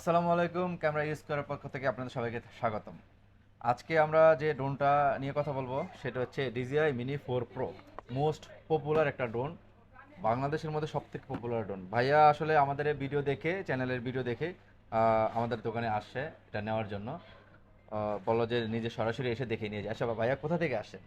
আসসালামু আলাইকুম camera use করার পক্ষ থেকে আপনাদের সবাইকে স্বাগতম। আজকে আমরা যে ড্রোনটা নিয়ে কথা বলব সেটা হচ্ছে DJI mini four pro most popular একটা ড্রোন বাংলাদেশের মধ্যে সব থেকে পপুলার ড্রোন। ভাইয়া আসলে আমাদের ভিডিও দেখে চ্যানেলের ভিডিও দেখে আমাদের দোকানে আসছে এটা নেওয়ার জন্য। বলো যে নিজে সরাসরি এসে দেখে নিয়ে যায়। আচ্ছা ভাইয়া কোথা থেকে আসেন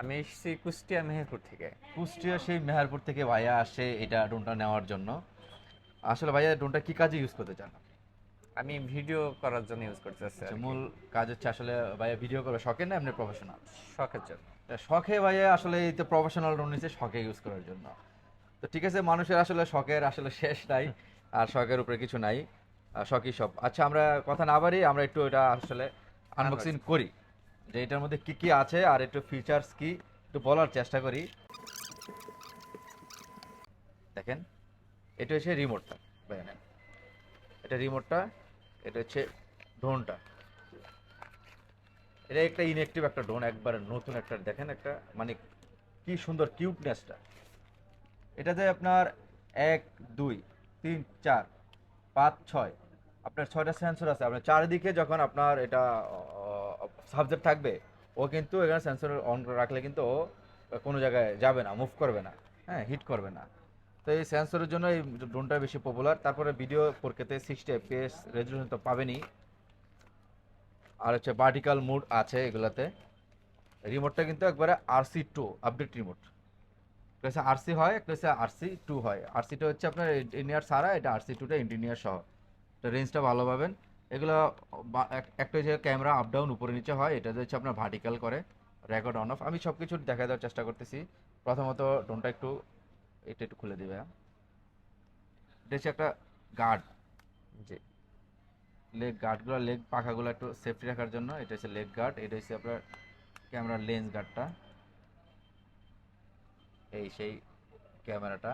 আমি এসেছি কুষ্টিয়া মেহেরপুর থেকে। কুষ্টিয়া সেই মেহেরপুর থেকে ভাইয়া আসে এটা ড্রোনটা নেওয়ার জন্য। আসলে ভাইয়া ড্রোনটা কি কাজে ইউজ করতে চান? আমি ভিডিও করার জন্য ইউজ করতেছি আচ্ছা, মূল কাজ হচ্ছে আসলে ভাইয়া ভিডিও করবে শখের না এমনি প্রফেশনাল শখের জন্য। শখে ভাইয়া আসলে এই তো প্রফেশনাল ড্রোন নিচ্ছে শখে ইউজ করার জন্য। তো ঠিক আছে মানুষের আসলে শখের আসলে শেষ নাই আর শখের উপরে কিছু নাই আর শখই সব। আচ্ছা আমরা কথা না বাড়ি আমরা একটু এটা আসলে আনবক্সিং করি যে এটার মধ্যে কি কি আছে আর একটু ফিচার্স কি একটু বলার চেষ্টা করি। দেখেন এটা হচ্ছে রিমোটটা এটা রিমোটটা এটা হচ্ছে ড্রোনটা। এটা একটা ইনঅ্যাক্টিভ একটা ড্রোন, একবারে নতুন একটা, দেখেন একটা মানে কি সুন্দর কিউটনেসটা এটাতে আপনার এক, দুই, তিন, চার, পাঁচ, ছয়, আপনার ছয়টা সেন্সর আছে। আপনার চারিদিকে যখন আপনার এটা সাবজেক্ট থাকবে, ও কিন্তু এখানে সেন্সর অন রাখলে কিন্তু কোনো জায়গায় যাবে না মুভ করবে না হ্যাঁ হিট করবে না। তো এই সেন্সরের জন্য এই ড্রোনটা বেশি পপুলার তারপরে ভিডিও পরকেতে সিক্সটি এফপিএস রেজলিউশন তো পাবেনই। আর হচ্ছে ভার্টিক্যাল মুড আছে এগুলাতে। রিমোটটা কিন্তু একবারে আরসি টু আপডেট রিমোট একটা আরসি হয়, একটা হচ্ছে আরসি টু হয়। আরসিটা হচ্ছে আপনার ইন্ডিনিয়ার সারা, এটা আরসি টুটা ইন্ডিনিয়ার সহ। তো রেঞ্জটা ভালো পাবেন। এগুলো এক- একটা হচ্ছে ক্যামেরা আপ ডাউন উপরে, নিচে হয়। এটা হচ্ছে আপনার ভার্টিক্যাল করে রেকর্ড অন অফ আমি সব কিছু দেখা দেওয়ার চেষ্টা করতেছি। প্রথমত ড্রোনটা একটু এটা একটু খুলে দিবে। এটা হচ্ছে একটা গার্ড জি লেগ গার্ডগুলো লেগ পাখাগুলো একটু সেফটি রাখার জন্য। এটা হচ্ছে লেগ গার্ড এটা হচ্ছে আপনার ক্যামেরার লেন্স গার্ডটা এই সেই ক্যামেরাটা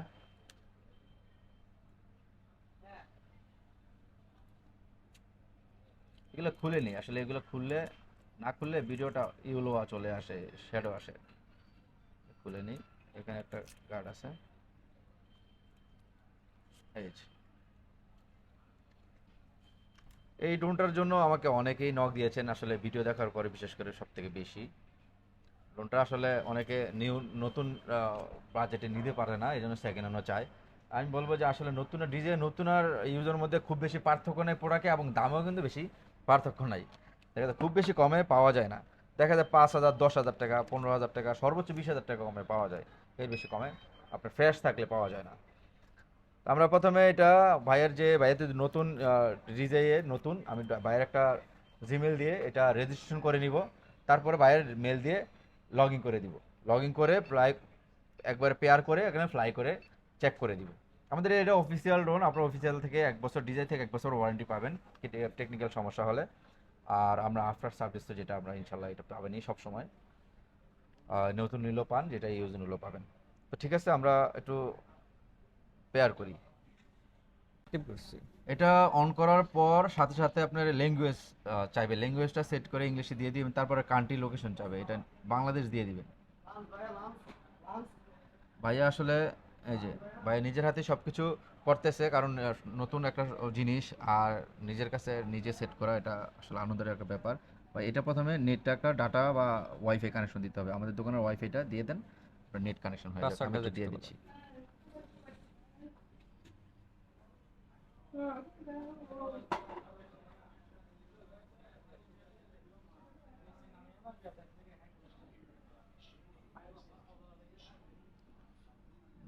এগুলো খুলে নি। আসলে এগুলো খুললে, না খুললে ভিডিওটা ইউলো চলে আসে শ্যাডো আসে। খুলে নি। এখানে একটা গার্ড আছে। এই ড্রোনটার জন্য আমাকে অনেকেই নক দিয়েছেন, আসলে ভিডিও দেখার পরে বিশেষ করে সব থেকে বেশি। ড্রোনটা আসলে অনেকে নিউ নতুন বাজেটে নিতে পারে না এই জন্য সেকেন্ড হ্যান্ডও চায়। আমি বলব যে আসলে নতুন ডিজাইন নতুন আর ইউজের মধ্যে খুব বেশি পার্থক্য নেই প্রোডাক্টে এবং দামেও কিন্তু বেশি পার্থক্য নাই। দেখা যায় খুব বেশি কমে পাওয়া যায় না। দেখা যায় পাঁচ হাজার, দশ হাজার টাকা, পনেরো হাজার টাকা, সর্বোচ্চ বিশ হাজার টাকা কমে পাওয়া যায়। এর বেশি কমে, আপনার ফ্রেশ থাকলে পাওয়া যায় না। আমরা প্রথমে এটা ভাইয়ের যে, ভাইয়ের নতুন রিজাইয়ে নতুন, আমি ভাইয়ের একটা জিমেল দিয়ে এটা রেজিস্ট্রেশন করে নিব। তারপরে ভাইয়ের মেল দিয়ে লগ ইন করে দিব। লগ ইন করে ফ্লাই একবারে পেয়ার করে এখানে ফ্লাই করে চেক করে দিব। আমাদের এটা অফিসিয়াল ড্রোন আপনার অফিসিয়াল থেকে এক বছর ডিজাই থেকে এক বছর ওয়ারেন্টি পাবেন টেকনিক্যাল সমস্যা হলে। আর আমরা আফটার সার্ভিস তো যেটা আমরা ইনশাল্লাহ এটা পাবেনই সবসময়। নতুন নিলেও পান, যেটা ইউজ নিলেও পাবেন। তো ঠিক আছে, আমরা একটু পেয়ার করি। করছি। এটা অন করার পর সাথে সাথে আপনার ল্যাঙ্গুয়েজ চাইবে। ল্যাঙ্গুয়েজটা সেট করে ইংলিশে দিয়ে দিবেন তারপরে কান্ট্রি লোকেশন চাইবে। এটা বাংলাদেশ দিয়ে দিবেন। ভাইয়া আসলে এই যে ভাইয়া নিজের হাতে সব কিছু করতেছে কারণ নতুন একটা জিনিস আর নিজের কাছে নিজে সেট করা এটা আসলে আনন্দের একটা ব্যাপার। ভাই এটা প্রথমে নেট একটা ডাটা বা ওয়াইফাই কানেকশন দিতে হবে। আমাদের দোকানের ওয়াইফাইটা দিয়ে দেন নেট কানেকশন হয়ে যাবে। আমি দিয়ে দিচ্ছি।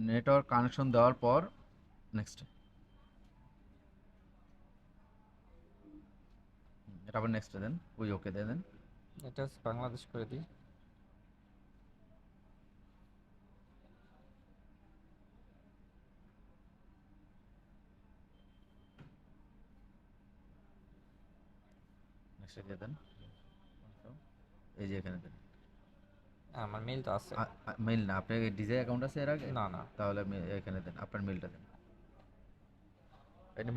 নেটওয়ার্ক কানেকশন দেওয়ার পর নেক্সট। এটা আবার নেক্সট দেন, ওই ওকে দেন। এটা বাংলাদেশ করে দিই। নেক্সট দেন। এই যে এখানে দেন। আমার মেইল তো আছে। মেইল না আপনার ডিজাই অ্যাকাউন্ট আছে এর আগে? না না। তাহলে এখানে দেন আপনার মেইলটা দেন।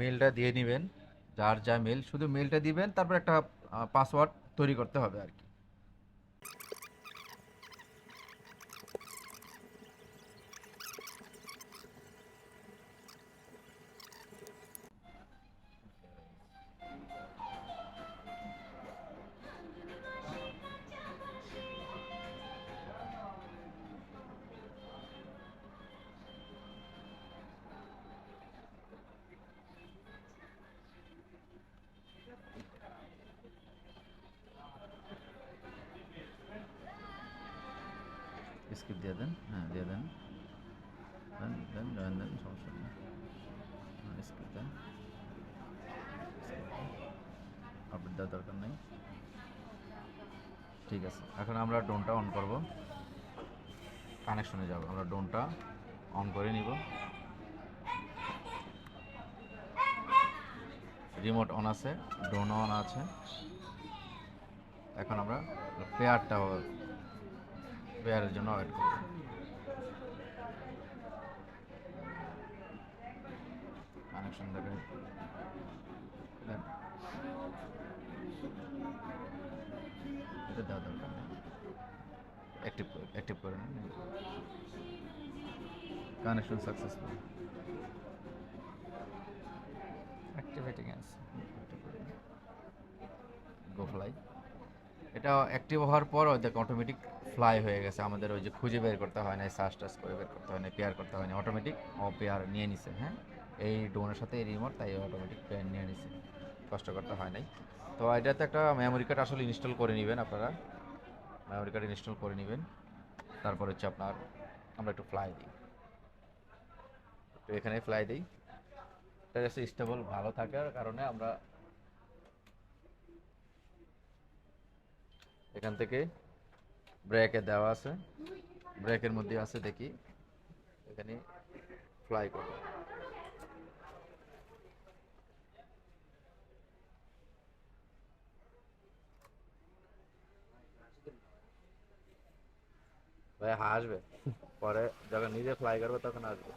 মেলটা দিয়ে নেবেন যার যা মেইল শুধু মেইলটা দিবেন তারপর একটা পাসওয়ার্ড তৈরি করতে হবে আর কি। স্কিপ দিয়ে দেন হ্যাঁ দিয়ে দেন দেন দেন দেন দেন সমস্যা নেই স্কিপ দেন আপডেট দেওয়ার দরকার নেই। ঠিক আছে। এখন আমরা ডোনটা অন করব। কানেকশনে যাব। আমরা ডোনটা অন করে নিব। রিমোট অন আছে। ড্রোন অন আছে। এখন আমরা পেয়ারটা পেয়ারের জন্য ওয়েট করব। কানেকশন দেবে এটা দেওয়া দরকার অ্যাক্টিভ করে কানেকশন সাকসেসফুল অ্যাক্টিভেটিং আছে গো ফ্লাই এটা অ্যাক্টিভ হওয়ার পর দেখ অটোমেটিক ফ্লাই হয়ে গেছে। আমাদের ওই যে খুঁজে বের করতে হয় না সার্চ টাচ করে বের করতে হয় না পেয়ার করতে হয় না অটোমেটিক ও পেয়ার নিয়ে নিছে হ্যাঁ? এই ড্রোনের সাথে এই রিমোট তাই অটোমেটিক পেয়ার নিয়ে নিছে। কষ্ট করতে হয় নাই। তো এটাতে একটা মেমোরি কার্ড আসলে ইনস্টল করে নেবেন আপনারা। মেমোরি কার্ড ইনস্টল করে নেবেন। তারপর হচ্ছে আপনার, আমরা একটু ফ্লাই দিই। তো এখানে ফ্লাই দিই। এটা স্টেবল ভালো থাকার কারণে আমরা এখান থেকে ব্রেকে দেওয়া আছে। ব্রেকের মধ্যে আছে, দেখি। এখানে ফ্লাই করবে। ভাই, হাসবে। পরে যখন নিজে ফ্লাই করবে তখন আসবে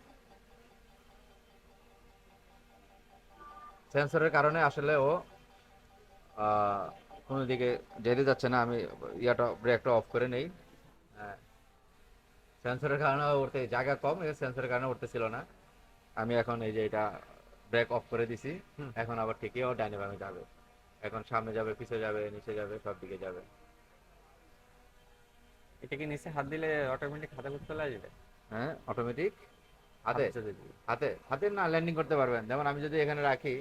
সেন্সরের কারণে আসলে ও কোনো দিকে যেতে যাচ্ছে না আমি ইয়াটা ব্রেকটা অফ করে নেই। হ্যাঁ। সেন্সরের কারণে ও উঠতে জায়গা কম সেন্সরের কারণে উঠতেছিল না। আমি এখন এই যে এটা ব্রেক অফ করে দিছি। এখন আবার ঠিকই ও ডাইনে বামে যাবে। এখন সামনে যাবে পিছে যাবে নিচে যাবে সব দিকে যাবে। এটা কি নিচে হাত দিলে অটোমেটিক হাতে করতে চলে আসবে? হ্যাঁ অটোমেটিক হাতে। হাতে হাতে? না ল্যান্ডিং করতে পারবেন। যেমন আমি যদি এখানে রাখি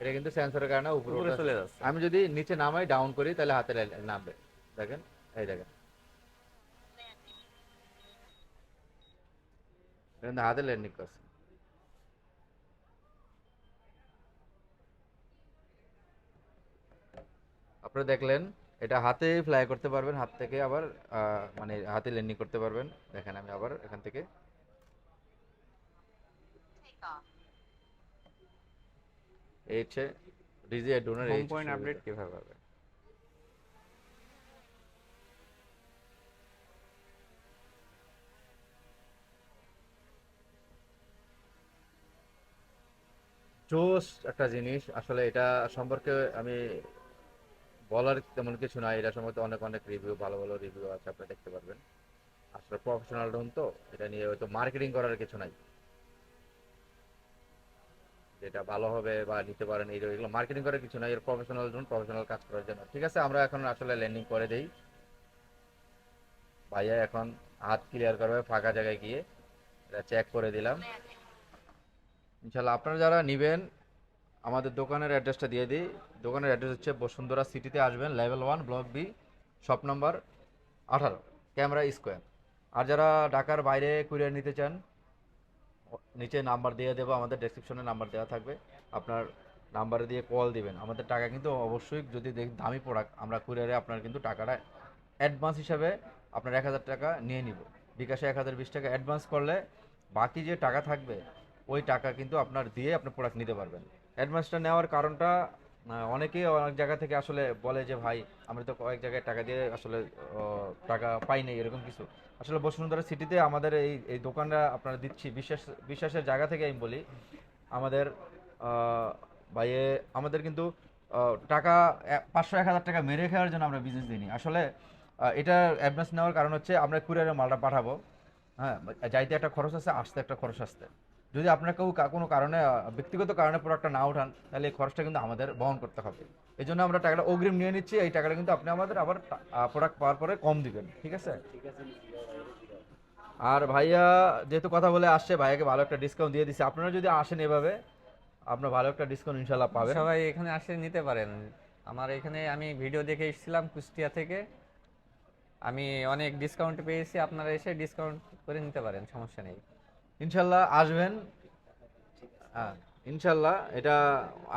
এটা কিন্তু সেন্সরের কারণে উপরে চলে যাচ্ছে। আমি যদি নিচে নামাই ডাউন করি তাহলে হাতে নামবে। দেখেন? এই দেখেন। কিন্তু হাতে ল্যান্ডিং করছে। আপনারা দেখলেন এটা হাতে ফ্লাই করতে পারবেন হাত থেকে আবার আহ, মানে হাতে ল্যান্ডিং করতে পারবেন। দেখেন আমি আবার এখান থেকে এই হচ্ছে ডিজি ডোনার হোম পয়েন্ট আপডেট কীভাবে হবে? জোস একটা জিনিস আসলে এটা সম্পর্কে আমি বলার তেমন কিছু নাই। এটা সম্পর্কে অনেক অনেক রিভিউ ভালো ভালো রিভিউ আছে আপনি দেখতে পারবেন। আসলে প্রফেশনাল ড্রোন তো এটা নিয়ে হয়তো মার্কেটিং করার কিছু নাই। যেটা ভালো হবে বা নিতে পারেন, এই এগুলো মার্কেটিং করার কিছু নাই এর প্রফেশনাল ড্রোন প্রফেশনাল কাজ করার জন্য। ঠিক আছে, আমরা এখন আসলে ল্যান্ডিং করে দেই। ভাইয়া এখন হাত ক্লিয়ার করবে, ফাঁকা জায়গায় গিয়ে। এটা চেক করে দিলাম। ইনশাল্লাহ আপনারা যারা নেবেন, আমাদের দোকানের অ্যাড্রেসটা দিয়ে দিই। দোকানের অ্যাড্রেস হচ্ছে বসুন্ধরা সিটিতে আসবেন level one block B shop number আঠারো ক্যামেরা স্কোয়ার আর যারা ঢাকার বাইরে কুরিয়ার নিতে চান নিচে নাম্বার দিয়ে দেবো, আমাদের ডেসক্রিপশনে নাম্বার দেওয়া থাকবে। আপনার নাম্বারে দিয়ে কল দিবেন। আমাদের টাকা কিন্তু অবশ্যই যদি দেখি দামি প্রোডাক্ট আমরা কুরিয়ারে আপনার কিন্তু টাকাটা অ্যাডভান্স হিসাবে আপনার এক হাজার টাকা নিয়ে নিব। বিকাশে এক হাজার বিশ টাকা অ্যাডভান্স করলে বাকি যে টাকা থাকবে, ওই টাকা কিন্তু আপনার দিয়ে আপনি প্রোডাক্ট নিতে পারবেন। অ্যাডভান্সটা নেওয়ার কারণটা অনেকেই অনেক জায়গা থেকে আসলে বলে যে, ভাই, আমরা তো কয়েক জায়গায় টাকা দিয়ে আসলে টাকা পাই নাই, এরকম কিছু। আসলে বসুন্ধরা সিটিতে আমাদের এই এই দোকানটা আপনারা দিচ্ছি। বিশ্বাস বিশ্বাসের জায়গা থেকে আমি বলি, আমাদের ভাইয়ে, আমাদের কিন্তু টাকা পাঁচশো এক হাজার টাকা মেরে খাওয়ার জন্য আমরা বিজনেস দিইনি। আসলে এটা অ্যাডভান্স নেওয়ার কারণ হচ্ছে আমরা কুরিয়ারে মালটা পাঠাবো। হ্যাঁ যাইতে একটা খরচ আছে, আসতে একটা খরচ আসতে। যদি আপনার কেউ কোনো কারণে ব্যক্তিগত কারণে প্রোডাক্টটা না উঠান, তাহলে এই খরচটা কিন্তু আমাদের বহন করতে হবে। এই জন্য আমরা টাকাটা অগ্রিম নিয়ে নিচ্ছি, এই টাকাটা কিন্তু আপনি আমাদের আবার প্রোডাক্ট পাওয়ার পরে কম দিবেন ঠিক আছে। আর ভাইয়া যেহেতু কথা বলে আসছে ভাইয়াকে ভালো একটা ডিসকাউন্ট দিয়ে দিচ্ছে আপনারা যদি আসেন এভাবে আপনার ভালো একটা ডিসকাউন্ট ইনশাল্লাহ পাবেন। সবাই এখানে আসে নিতে পারেন। আমার এখানে আমি ভিডিও দেখে এসেছিলাম কুষ্টিয়া থেকে। আমি অনেক ডিসকাউন্ট পেয়েছি আপনারা এসে ডিসকাউন্ট করে নিতে পারেন সমস্যা নেই। ইনশাল্লাহ আসবেন। হ্যাঁ। ইনশাল্লাহ এটা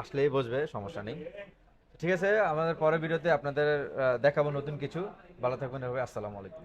আসলেই বসবে সমস্যা নেই। ঠিক আছে আমাদের পরের ভিডিওতে আপনাদের দেখাবো নতুন কিছু। ভালো থাকবেন এভাবে আসসালামু আলাইকুম।